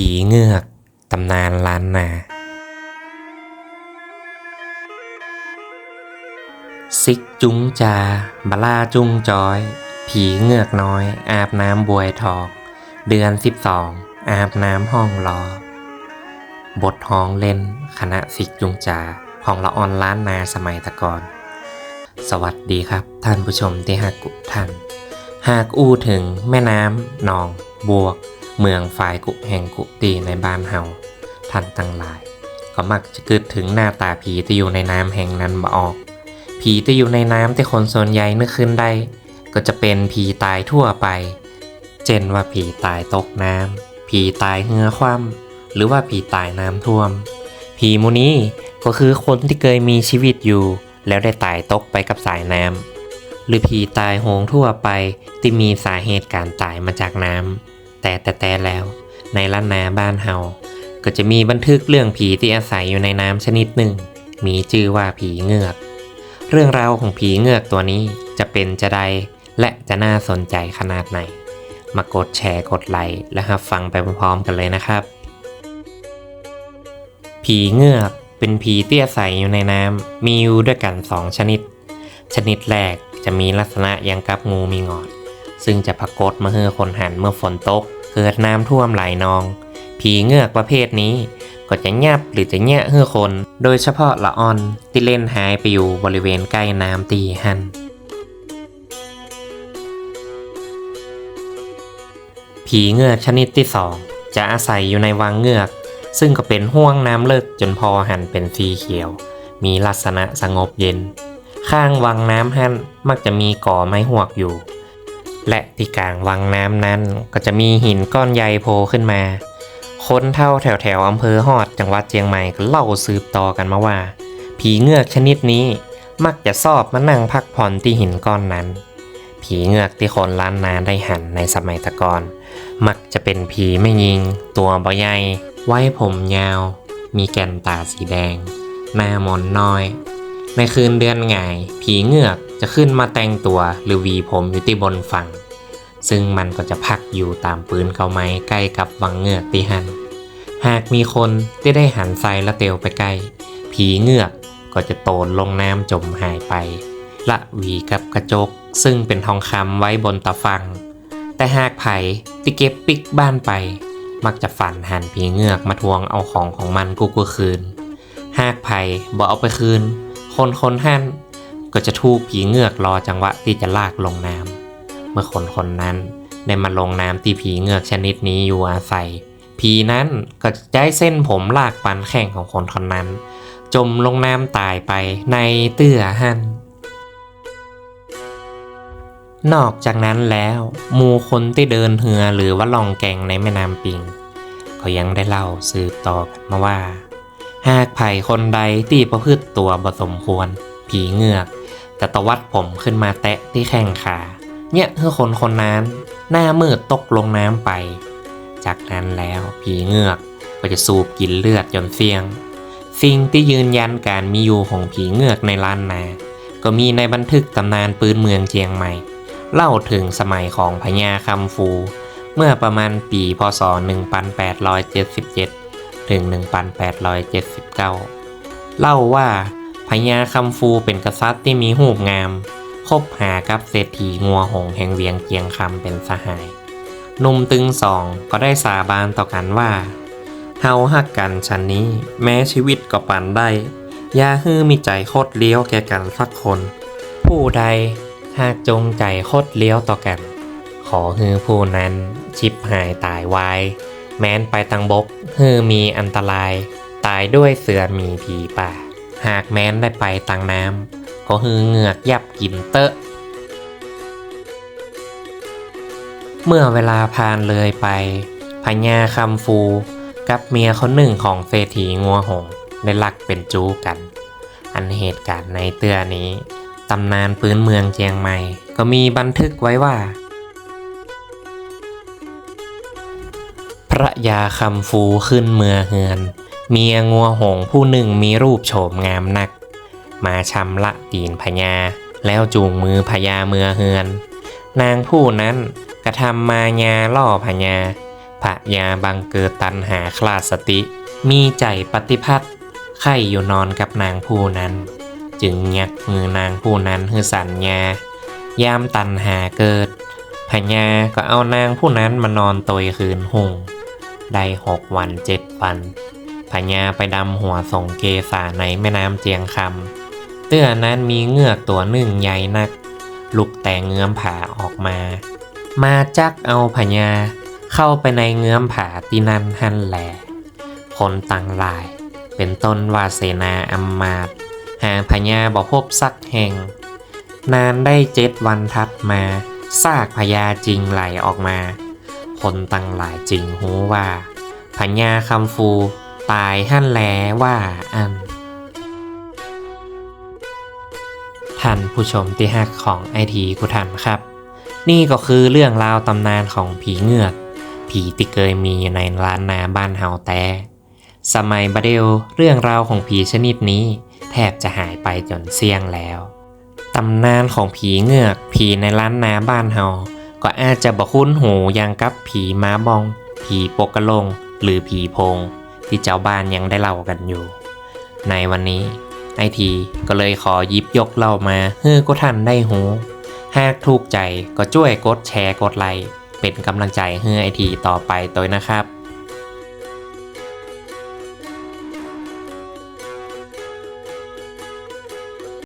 ผีเงือกตำนานล้านนา ซิกจุงจาบลาจุงจอย ผีเงือกน้อย อาบน้ำบวยทองเดือนสิบสองอาบน้ำห้องรอบทห้องเล่นคณะซิกจุงจาของละออนล้านนาสมัยตะกอน สวัสดีครับ ท่านผู้ชมที่หักกุท่าน หากอู้ถึงแม่น้ำหนองบวก เมืองฝ่ายกุแห่งกุตีในบ้านเฮาท่านตั้งหลาย ก็มักจะเกิดถึงหน้าตาผีที่อยู่ในน้ำแห่งนั้นมาออก ผีที่อยู่ในน้ำที่คนส่วนใหญ่นึกขึ้นได้ ก็จะเป็นผีตายทั่วไป เช่นว่าผีตายตกน้ำผีตายเหือคว่ำหรือว่าผีตายน้ำท่วม ผีมูนี้ก็คือคนที่เคยมีชีวิตอยู่ แล้วได้ตายตกไปกับสายน้ำหรือผีตายโหงทั่วไปที่มีสาเหตุการตายมาจากน้ำ แต่แต่แต่แล้ว ในล้านนาบ้านเฮาก็จะมีบันทึกเรื่องผีที่อาศัยอยู่ในน้ำชนิดหนึ่ง มีชื่อว่าผีเงือก เรื่องราวของผีเงือกตัวนี้จะเป็นจะใดและจะน่าสนใจขนาดไหน มากดแชร์กดไลค์และรับฟังไปพร้อมๆกันเลยนะครับ ผีเงือกเป็นผีเตี้ยใสอยู่ในน้ำมีอยู่ด้วยกันสองชนิด ชนิดแรกจะมีลักษณะยังกับงูมีงอน ซึ่งจะปรากฏมาเฮือคนหันเมื่อฝนตก เกิดน้ำท่วมไหลนอง ผีเงือกประเภทนี้ ก็จะยับหรือจะแยะเฮือคน โดยเฉพาะละออนที่เล่นหายไปอยู่บริเวณใกล้น้ำตีหันผีเงือกชนิดที่สองจะอาศัยอยู่ในวังเงือก ซึ่งก็เป็นห่วงน้ำเลิกจนพอหันเป็นสีเขียว มีลักษณะสงบเย็น ข้างวังน้ำหันมักจะมีก่อไม้หวกอยู่ และที่กลางวังน้ำนั้น ก็จะมีหินก้อนใหญ่โผล่ขึ้นมา คนเท่าแถวแถวอำเภอฮอดจังหวัดเชียงใหม่ก็เล่าสืบต่อกันมาว่า ผีเงือกชนิดนี้มักจะชอบมานั่งพักผ่อนที่หินก้อนนั้น ผีเงือกที่คนล้านนาได้หันในสมัยตะกอนมักจะเป็นผีไม่ยิง ตัวบ่ใหญ่ไว้ผมยาว มีแก่นตาสีแดง หน้ามนน้อย ในคืนเดือนหงาย ผีเงือกจะขึ้นมาแต่งตัวหรือวีผมอยู่ที่บนฝั่ง ซึ่งมันก็จะพักอยู่ตามปืนเขาไม้ใกล้กับวังเงือกที่หัน หากมีคนที่ได้หันไซและเตียวไปใกล้ ผีเงือกก็จะโตนลงน้ำจมหายไป ละวีกับกระจก ซึ่งเป็นทองคำไว้บนตะฟัง แต่หากไผ่ที่เก็บปิกบ้านไป มักจะฝันหันผีเงือกมาทวงเอาของของมันกูกูคืน หากไผ่บ่เอาไปคืน คนคนหันก็จะถูกผีเงือกรอจังหวะที่จะลากลงน้ำเมื่อคนคนนั้นได้มาลงน้ำที่ผีเงือกชนิดนี้อยู่อาศัย ผีนั้นก็จะได้เส้นผมลากปันแข่งของคนคนนั้น จมลงน้ำตายไปในเตื้อหันนอกจากนั้นแล้วหมู่คนที่เดินเหือหรือว่าล่องแก่งในแม่น้ำปิง ก็ยังได้เล่าสืบต่อกันมาว่า หากไผ่คนใดที่ประพฤติตัวบ่สมควร ผีเงือกจะตวัดผมขึ้นมาแตะที่แข้งขา เนี่ยคือคนคนนั้น หน้ามืดตกลงน้ำไป จากนั้นแล้วผีเงือกก็จะสูบกินเลือดจนเฟียง สิ่งที่ยืนยันการมีอยู่ของผีเงือกในล้านนา ก็มีในบันทึกตำนานปืนเมืองเชียงใหม่ เล่าถึงสมัยของพญาคำฟู เมื่อประมาณปีพศ 1877 ถึง 1879 เล่าว่าพญาคำฟูเป็นกษัตริย์ที่มีหูปงาม คบหากับเศรษฐีงัวหงแห่งเวียงเจียงคำเป็นสหาย หนุ่มตึงสองก็ได้สาบานต่อกันว่า เฮาฮักกันชันนี้แม้ชีวิตก็ปันได้ยาฮื้อมีใจโคตรเลี้ยวแก่กันสักคน ผู้ใดหากจงใจโคตรเลี้ยวต่อกัน ขอฮือผู้นั้นชิบหายตายวาย แม้นไปตังบกฮือมีอันตราย ตายด้วยเสือมีผีป่า หากแม้นได้ไปตังน้ำก็ฮือเหงือกยับกินเตอะ เมื่อเวลาผ่านเลยไปพญาคำฟู กับเมียคนหนึ่งของเศรษฐีงัวหงได้ลักเป็นจู้กัน อันเหตุการณ์ในเตื้อนี้ตำนานพื้นเมืองเชียงใหม่ ก็มีบันทึกไว้ว่า ระยาคำฟูขึ้นเมือเฮือน เมียงัวหงผู้หนึ่งมีรูปโฉมงามนัก มาชำละตีนพญา แล้วจูงมือพญาเมือเฮือน นางผู้นั้นกระทำมายาล่อพญาพระยาบังเกิดตันหาคลาสติ มีใจปฏิพัทธ์ไข่อยู่นอนกับนางผู้นั้น จึงยักมือนางผู้นั้นฮือสัญญายามตันหาเกิดพญาก็เอานางผู้นั้นมานอนตยคืนหง ได้หกวันเจ็ดวันพญาไปดำหัวส่งเกษาในแม่น้ำเจียงคำเตื้อนั้นมีเงือกตัวหนึ่งใหญ่นัก ลุกแต่เงื้อมผาออกมา มาจักเอาพญาเข้าไปในเงื้อมผาที่นั่นหันแหลคนต่างหลาย เป็นต้นวาเสนาอัมมาตหาพญาบ่พบสักแห่ง นานได้เจ็ดวันทัดมาซากพญาจริงไหลออกมา คนต่างหลายจริงหูว่าพญาคำฟูตายหั่นแลว่าอัน ท่านผู้ชมที่ฮักของไอทีกุทันครับ นี่ก็คือเรื่องราวตำนานของผีเงือก ผีที่เคยมีอยู่ในร้านนาบ้านเฮาแต่สมัยบาเดลเรื่องราวของผีชนิดนี้ แทบจะหายไปจนเสี่ยงแล้ว ตำนานของผีเงือกผีในร้านนาบ้านเฮา ก็อาจจะบ่คุ้นหูอยังกับผีม้าบอง ผีปกกระลง หรือผีโพง ที่เจ้าบ้านยังได้เล่ากันอยู่ ในวันนี้ไอทีก็เลยขอยิบยกเล่ามาเฮ้อก็ทันได้หู หากถูกใจก็ช่วยกดแชร์กดไลค์เป็นกำลังใจให้ไอทีต่อไปตัวนะครับ